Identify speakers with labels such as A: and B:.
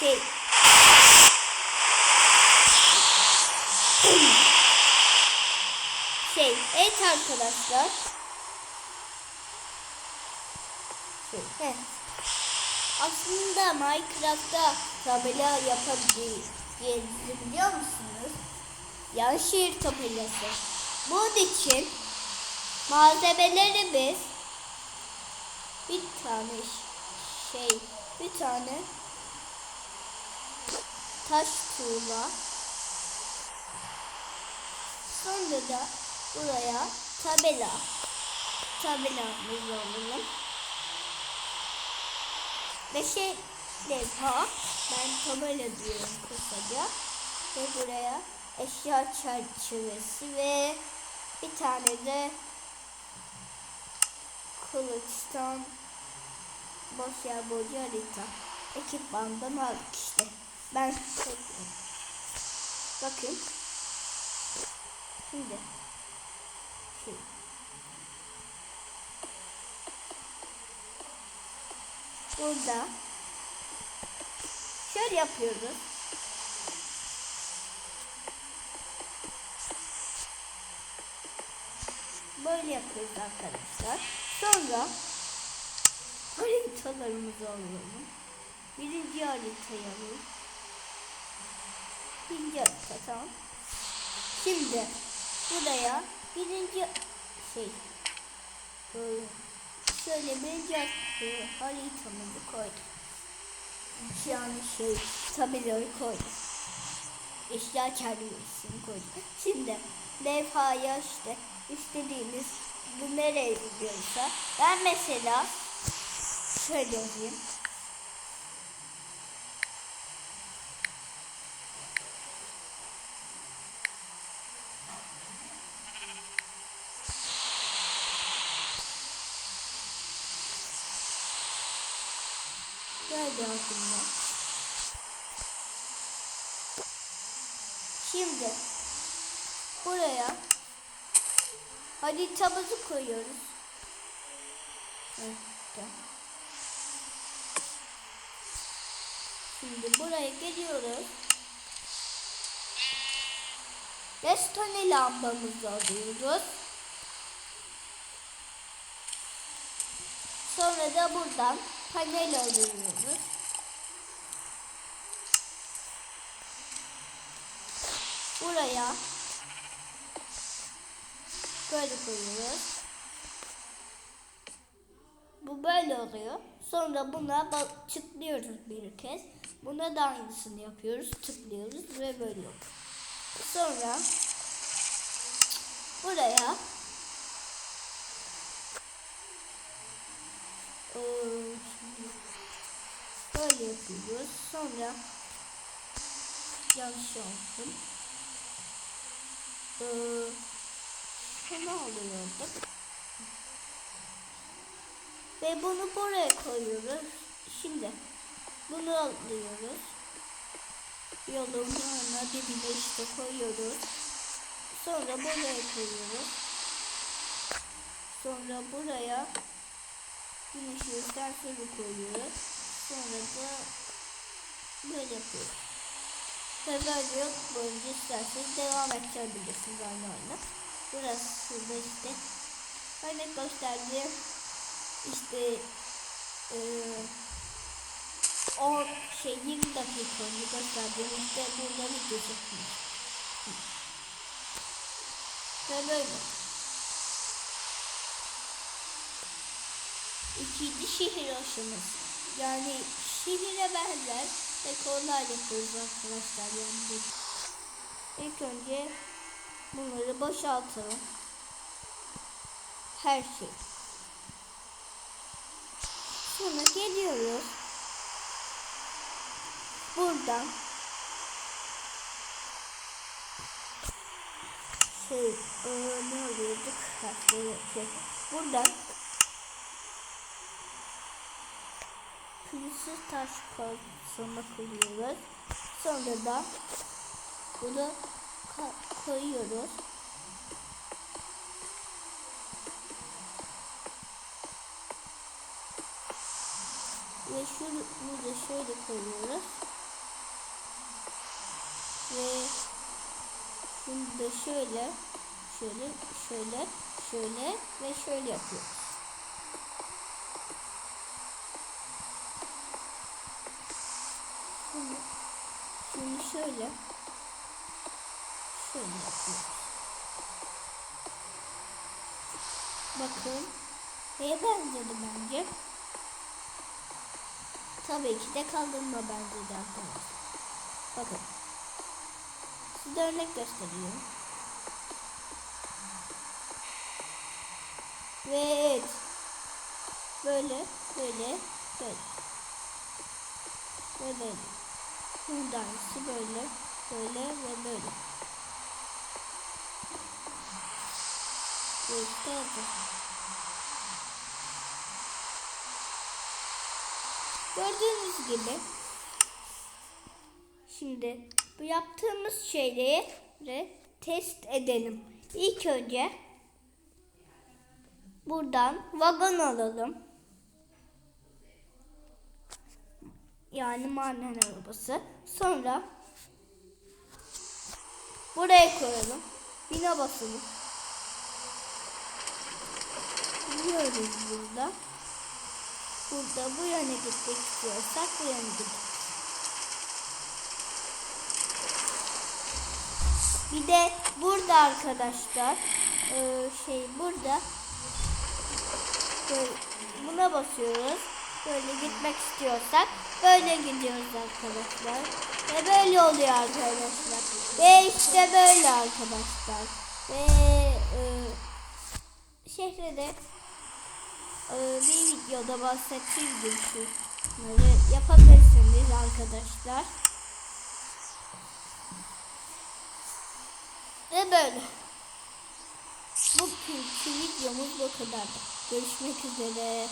A: şey şey evet arkadaşlar şey, heh. aslında Minecraft'ta tabela yapabiliriz biliyor musunuz? Yani şehir tabelası. Bunun için malzemelerimiz bir tane şey bir tane taş tuğla. Sonra da buraya tabela. Tabelamızı alalım ve şey levha ben tabela diyorum kısaca. Ve buraya eşya çerçevesi ve bir tane de kılıçtan boş yer boyunca harita. Ekipmandan aldık işte ben çekeyim. bakın. Şimdi. Şey. burada. Şöyle yapıyoruz. Böyle yapıyoruz arkadaşlar. Sonra haritalarımızı alalım. Birinci haritayı alalım birinci harita tamam. Şimdi buraya birinci şey böyle şöyle birinci harita- haritamızı koyduk yani şey tabelayı koyduk eşya çerçevesini koyduk şimdi levhaya işte istediğiniz bu nereye gidiyorsa ben mesela şöyle yazayım Geldi aklıma. Şimdi buraya haritamızı koyuyoruz. Evet. Şimdi buraya geliyoruz. Beş tane lambamızı alıyoruz. Sonra da buradan panel alıyoruz. Buraya böyle koyuyoruz. Bu böyle oluyor. Sonra buna tıklıyoruz bir kez. Buna da aynısını yapıyoruz. Tıklıyoruz ve böyle oluyor. Sonra buraya Ee, şimdi böyle yapıyoruz. Sonra yanlış yaptım. Ee, şunu alıyorduk. Ve bunu buraya koyuyoruz. Şimdi bunu alıyoruz. Yolun yanına dibine işte koyuyoruz. Sonra buraya koyuyoruz. Sonra buraya güneş sensörü koyuyoruz. Sonra da böyle yapıyoruz. Böyle yok boyunca isterseniz devam ettirebilirsiniz aynı oyunu. Burası da işte örnek gösterdiğim işte eee o şey 20 dakika önce gösterdiğim işte burada video çekmiş. Ve böyle. İkinci şehir aşaması. Yani şehire benzer dekorlar yapıyoruz arkadaşlar. Yani ilk önce bunları boşaltalım. Her şey. Sonra geliyoruz. Buradan şey e, ne alıyorduk? Böyle şey. Buradan pürüzsüz taş kazma koyuyoruz. Sonra da bunu koyuyoruz. Ve şunu da şöyle koyuyoruz. ve bunu da şöyle şöyle şöyle şöyle ve şöyle yapıyoruz. Şimdi, şimdi şöyle şöyle. Bakın neye benzedi bence? Tabii ki de kaldırma benzedi arkadaşlar. Bakın. Size örnek gösteriyorum. Ve evet. Böyle, böyle, böyle. Böyle. İyisi böyle, böyle ve böyle. Ve işte. Gördüğünüz gibi şimdi bu yaptığımız şeyleri test edelim. İlk önce buradan vagon alalım. Yani maden arabası. Sonra buraya koyalım. Bine basalım. Biliyoruz burada. Burada bu yöne gitmek istiyorsak bu yöne gideceğiz. Bir de burada arkadaşlar eee, şey burada böyle buna basıyoruz. Böyle gitmek istiyorsak böyle gidiyoruz arkadaşlar. Ve böyle oluyor arkadaşlar. Ve işte böyle arkadaşlar. Ve eee şehre de ee, bir videoda bahsettiğim gibi şunları yapabilirsiniz arkadaşlar. Ve böyle. Bugünkü videomuz bu kadar. Görüşmek üzere.